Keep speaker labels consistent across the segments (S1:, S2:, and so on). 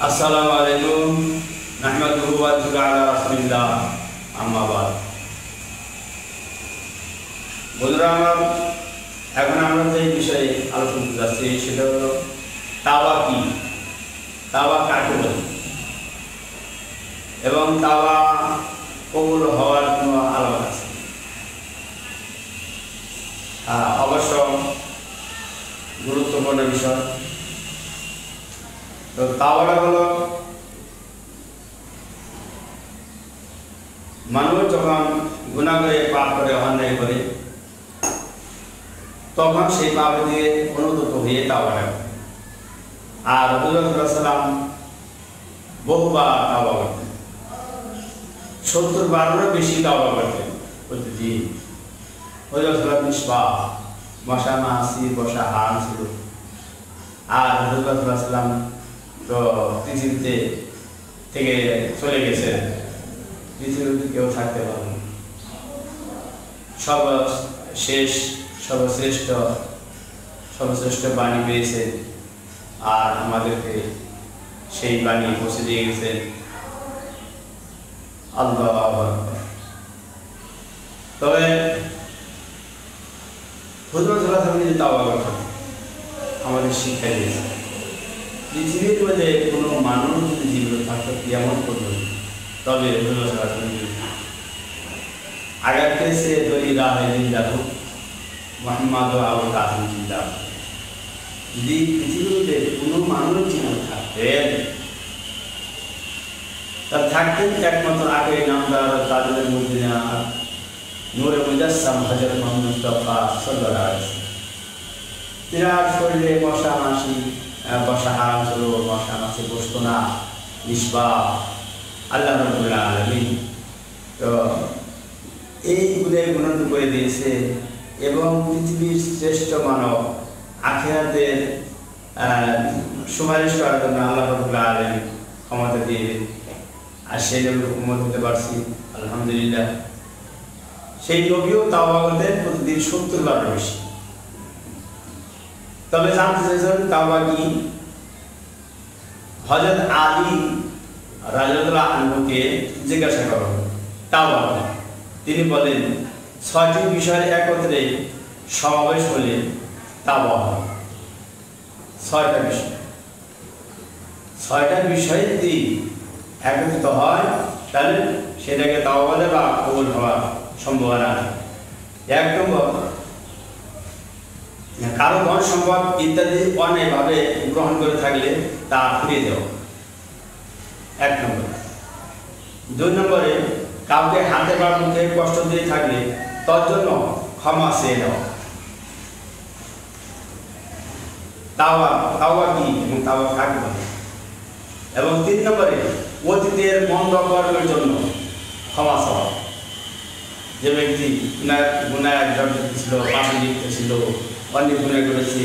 S1: আসসালামু এখন আমরা যে বিষয়ে আলোচনা সেটা হলো তাওয়া কি? তাওয়া এবং তাওয়া কবুল হওয়ার কোনো আলাপ আছে হ্যাঁ, অবশ্য গুরুত্বপূর্ণ বিষয়। তো তাওয়াটা হলো, মানুষ যখন গুণা করে পাপ করে, অন্যায় করে, তখন সেই পাপ দিয়ে অনুদত হয়ে তাওয়াটা করে। আর রবুল্লাহাম বহুবার তাওয়া করতেন। সত্তর বারেরও বেশি তাওয়া করতেন প্রতিদিন। হজরত মিসবা মশা মাসি বসা হান ছিল। আর হজরত তো পৃথিবীতে থেকে চলে গেছে পৃথিবীতে কেউ থাকতে পারবে না। সর্বশেষ, সর্বশ্রেষ্ঠ সর্বশ্রেষ্ঠ বাণী পেয়েছেন আর আমাদেরকে সেই বাণী পৌঁছে দিয়ে গেছেন আল্লাহ। তবে হুজুর যদি তাওয়া করতেন আমাদের শিক্ষা দিয়েছে পৃথিবীর মধ্যে কোনো মানুষ যদি জীবিত থাকতো কেমন করবে তবে আগার সে তৈরি রাহে জিন্দাহু মোহাম্মদ আবু কাসিম জিন্দাহ যদি পৃথিবীতে কোনো মানুষ জীবিত থাকতেন তা থাকতেন একমাত্র আগে নামদার তাদের মধ্যে নূরে মুজাসসাম হজরত মোহাম্মদ মুস্তফা সাল্লাল্লাহু আলাইহি বিরাট শরীরে মশা মাসি বসা হারাম ছিল মশা মাসি বসতো না। নিষ্পা আল্লাহ রবুল্লাহ আলমী তো এই গুণের গুণন করে দিয়েছে এবং পৃথিবীর শ্রেষ্ঠ মানব আখেরাদের সুপারিশ করার জন্য আল্লাহ রবুল্লাহ আলমী ক্ষমতা দিয়ে আর সেই জন্য উন্মত হতে পারছি, আলহামদুলিল্লাহ। সেই নবীও করতেন প্রতিদিন সত্তর বার বেশি। তবে জানতে কি হজরত আলী রাজুল্লাহ আনহুকে জিজ্ঞাসা করো তাওবা? তিনি বলেন, ছয়টি বিষয়ের একত্রে সমাবেশ হলে তাওবা ছয়টা বিষয় ছয়টা বিষয় যদি একত্রিত হয়, তাহলে সেটাকে তাওবা বলে বা কবুল হওয়ার সম্ভাবনা। এক নম্বর কারও ধন সম্পদ ইত্যাদি অন্যায়ভাবে গ্রহণ করে থাকলে তা ফিরিয়ে দেওয়া এক নম্বর। দুই নম্বরে, কাউকে হাতে বা মুখে কষ্ট দিয়ে থাকলে তার জন্য ক্ষমা চেয়ে নেওয়া তাওয়া তাওয়া কি এবং তাওয়া কাকে বলে? এবং তিন নম্বরে, অতীতের মন্দ কর্মের জন্য ক্ষমা চাওয়া যে ব্যক্তি গুনায় জড়িত ছিল, পাপে লিপ্ত ছিল অনেক গুণায় করেছে।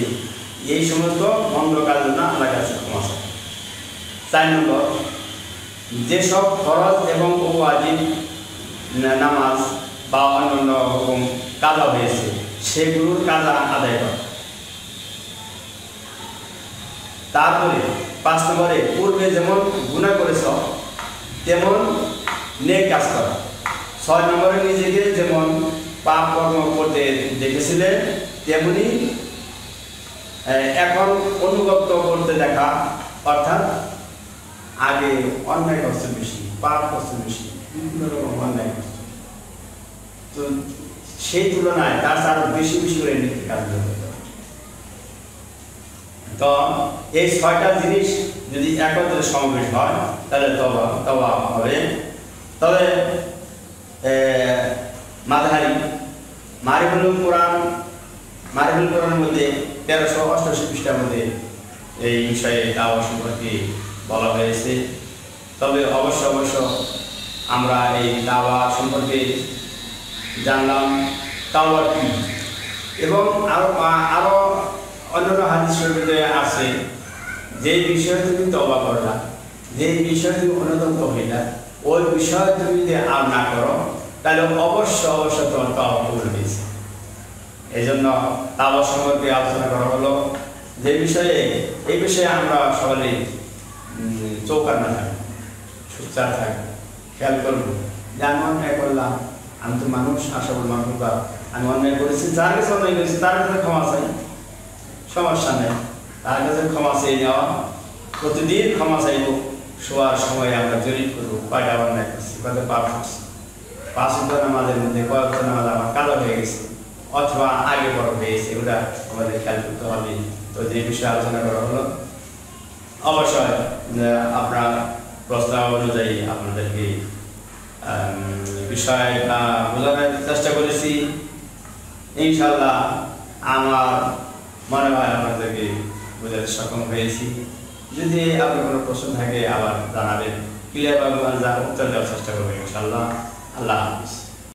S1: এই সমস্ত মন্দ কাজ জন্য আল্লাহ কাছে ক্ষমা। চার নম্বর, যেসব ফরজ এবং ওয়াজিব নামাজ বা অন্যান্য রকম কাজা হয়েছে, সেগুলোর কাজা আদায় করা। তারপরে পাঁচ নম্বরে, পূর্বে যেমন গুণা করেছ, তেমন নেক কাজ করা। ছয় নম্বরে নিজেকে যেমন পাপ কর্ম করতে দেখেছিলেন তেমনি এখন অনুগত করতে দেখা, অর্থাৎ আগে অন্যায় কষ্ট বেশি, পাপ কষ্ট বেশি, বিভিন্ন রকম অন্যায় কষ্ট তো সেই তুলনায় তার আরও বেশি বেশি করে নিতে কাজ। তো এই ছয়টা জিনিস যদি একত্রে সমাবেশ হয়, তাহলে তবা তবা হবে তবে মাঝারি মারিফুল কোরআন, মারিফুল কোরআনের মধ্যে তেরোশো অষ্টআশি পৃষ্ঠার মধ্যে এই বিষয়ে দাওয়া সম্পর্কে বলা হয়েছে। তবে অবশ্য অবশ্য আমরা এই দাওয়া সম্পর্কে জানলাম তাওয়া কি? এবং আরও আরও অন্যান্য হাদিস শরীফে আছে, যে বিষয়ে তুমি তবা করলা, যে বিষয়ে তুমি অনুতপ্ত হইলা ওই বিষয় তুমি যদি আর না করো তাহলে অবশ্য অবশ্য তোমার তবা কবুল হয়েছে। এই জন্য তাবর সম্পর্কে আলোচনা করা হলো। যে বিষয়ে এই বিষয়ে আমরা সকলেই চৌকার না থাকি সুচার থাকি খেয়াল করব। যে আমি অন্যায় করলাম, আমি তো মানুষ আশা বল মানুষ বা আমি অন্যায় করেছি, যার কাছে অন্যায় করেছি, তার কাছে ক্ষমা চাই। সমস্যা নেই। তার কাছে ক্ষমা চেয়ে নেওয়া। প্রতিদিন ক্ষমা চাইব। শোয়ার সময় আমরা জরিপ করব, কয়টা অন্যায় করছি, কয়টা পাপ করছি। পাঁচ উত্তর আমাদের মধ্যে কয়েকটা নামাজ আমার কালো হয়ে গেছে, অথবা আগে বড় হয়ে গেছে, এগুলা আমাদের খেয়াল করতে হবে। তো যে বিষয়ে আলোচনা করা হলো, অবশ্যই আপনার প্রস্তাব অনুযায়ী আপনাদেরকে বিষয় বোঝানোর চেষ্টা করেছি। ইনশাল্লাহ আমার মনে হয় আপনাদেরকে বোঝাতে সক্ষম হয়েছি। যদি আপনার কোনো প্রশ্ন থাকে, আবার জানাবেন। ক্লিয়ার ভাবে যার উত্তর দেওয়ার চেষ্টা করবেন ইনশাল্লাহ আল্লাহ হাফিজ